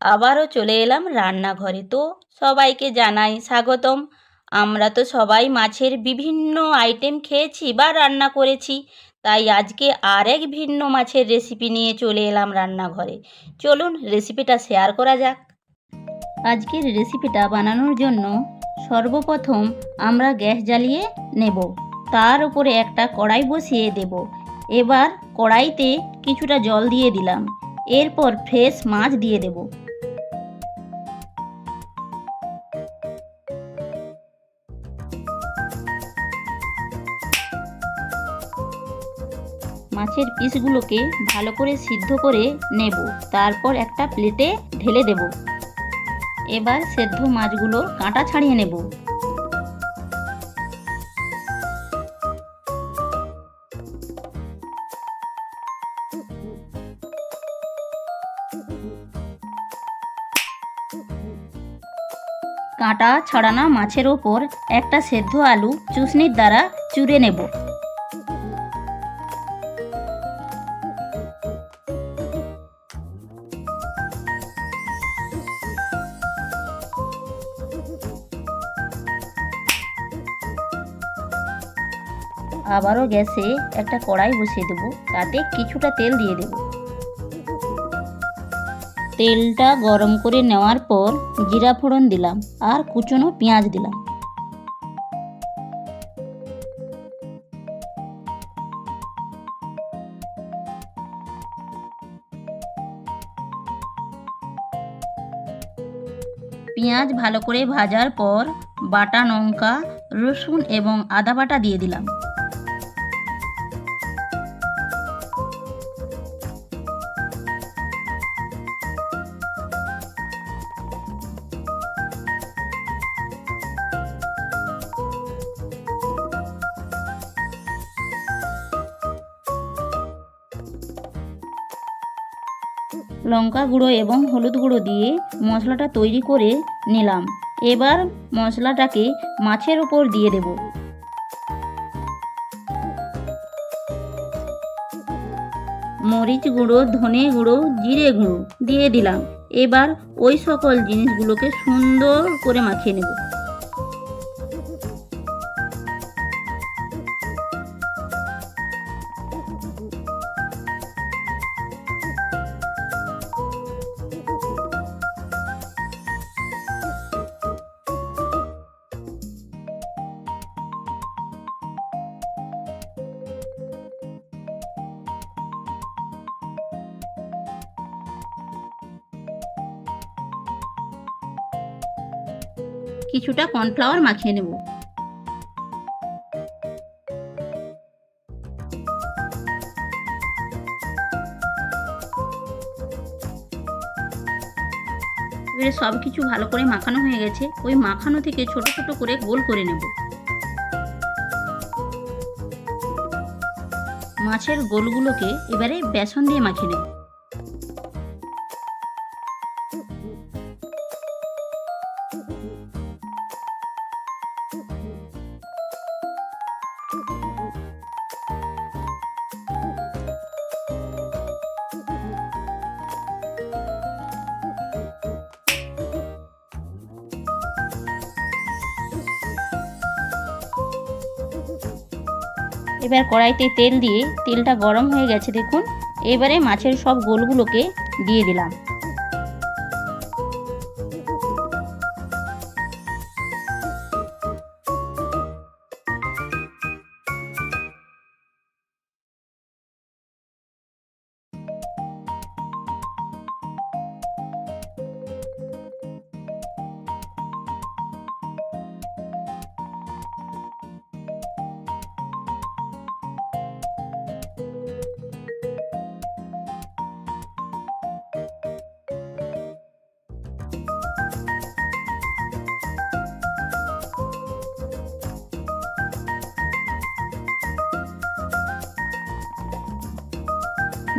আবারও চলে এলাম রান্নাঘরে। তো সবাইকে জানাই স্বাগতম। আমরা তো সবাই মাছের বিভিন্ন আইটেম খেয়েছি বা রান্না করেছি, তাই আজকে আরেক ভিন্ন মাছের রেসিপি নিয়ে চলে এলাম রান্নাঘরে। চলুন রেসিপিটা শেয়ার করা যাক। আজকের রেসিপিটা বানানোর জন্য সর্বপ্রথম আমরা গ্যাস জ্বালিয়ে নেব। তার উপরে একটা কড়াই বসিয়ে দেব। এবার কড়াইতে কিছুটা জল দিয়ে দিলাম। এরপর ফ্রেশ মাছ দিয়ে দেব। মাছের পিসগুলোকে ভালো করে সিদ্ধ করে নেব। তারপর একটা প্লেটে ঢেলে দেব। এবার সেদ্ধ মাছগুলোর কাঁটা ছাড়িয়ে নেব। কাঁটা ছড়ানো মাছের ওপর একটা সেদ্ধ আলু চুষনির দ্বারা চুড়ে নেব। আবারও গ্যাসে একটা কড়াই বসিয়ে দেব। তাতে কিছুটা তেল দিয়ে দেব। তেলটা গরম করে নেওয়ার পর জিরা ফোড়ন দিলাম আর কুচনো পেঁয়াজ দিলাম। পেঁয়াজ ভালো করে ভাজার পর বাটা, লঙ্কা, রসুন এবং আদা বাটা দিয়ে দিলাম। লঙ্কা গুঁড়ো এবং হলুদ গুঁড়ো দিয়ে মশলাটা তৈরি করে নিলাম। এবার মশলাটাকে মাছের উপর দিয়ে দেব। মরিচ গুঁড়ো, ধনে গুঁড়ো, জিরে গুঁড়ো দিয়ে দিলাম। এবার ওই সকল জিনিসগুলোকে সুন্দর করে মাখিয়ে নেব। কিছুটা কর্নফ্লাওয়ার মাখিয়ে নেব। এবারে সব কিছু ভালো করে মাখানো হয়ে গেছে। ওই মাখানো থেকে ছোট ছোট করে গোল করে নেব। মাছের গোলগুলোকে এবারে বেসন দিয়ে মাখিয়ে নেব। এবার কড়াইতে তেল দিয়ে তেলটা গরম হয়ে গেছে দেখুন। এবারে মাছের সব গোলগুলোকে দিয়ে দিলাম।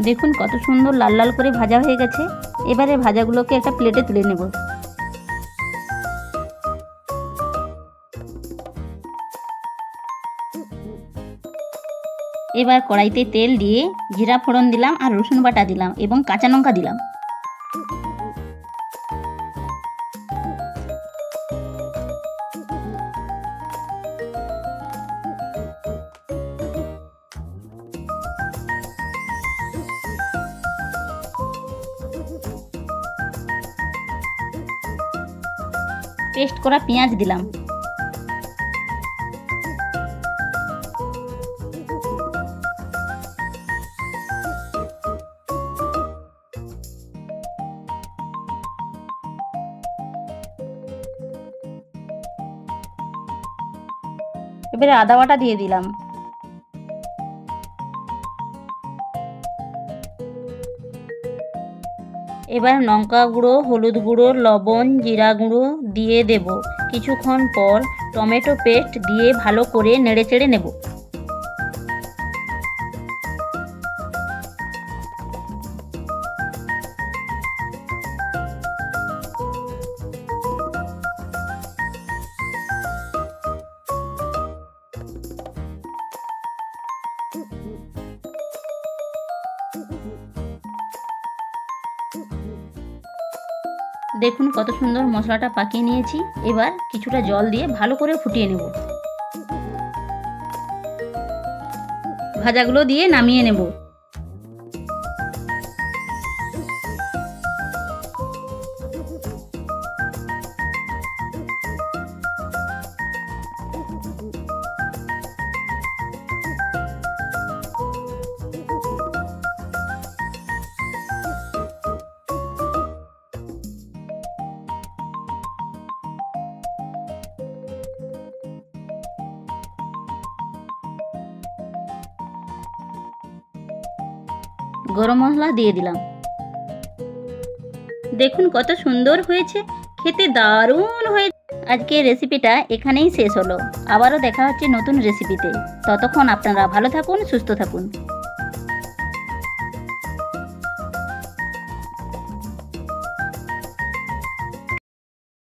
দেখুন কত সুন্দর লাল লাল করে ভাজা হয়ে গেছে। এবারে ভাজাগুলোকে একটা প্লেটে তুলে নেব। এবার কড়াইতে তেল দিয়ে জিরা ফোড়ন দিলাম আর রসুন বাটা দিলাম এবং কাঁচা লঙ্কা দিলাম। পেস্ট করা পেঁয়াজ দিলাম। এবারে আদা বাটা দিয়ে দিলাম। এবার লঙ্কা গুঁড়ো, হলুদ গুঁড়ো, লবণ, জিরা গুঁড়ো দিয়ে দেব। কিছুক্ষণ পর টমেটো পেস্ট দিয়ে ভালো করে নেড়েচেড়ে নেব। দেখুন কত সুন্দর মশলাটা পাকিয়ে নিয়েছি। এবার কিছুটা জল দিয়ে ভালো করে ফুটিয়ে নেব। ভাজাগুলো দিয়ে নামিয়ে নেব। গরম মশলা দিয়ে দিলাম। দেখুন কত সুন্দর হয়েছে, খেতে দারুণ হয়েছে আজকে রেসিপিটা এখানেই শেষ হলো। আবারও দেখা হচ্ছে নতুন রেসিপিতে ততক্ষণ আপনারা ভালো থাকুন, সুস্থ থাকুন।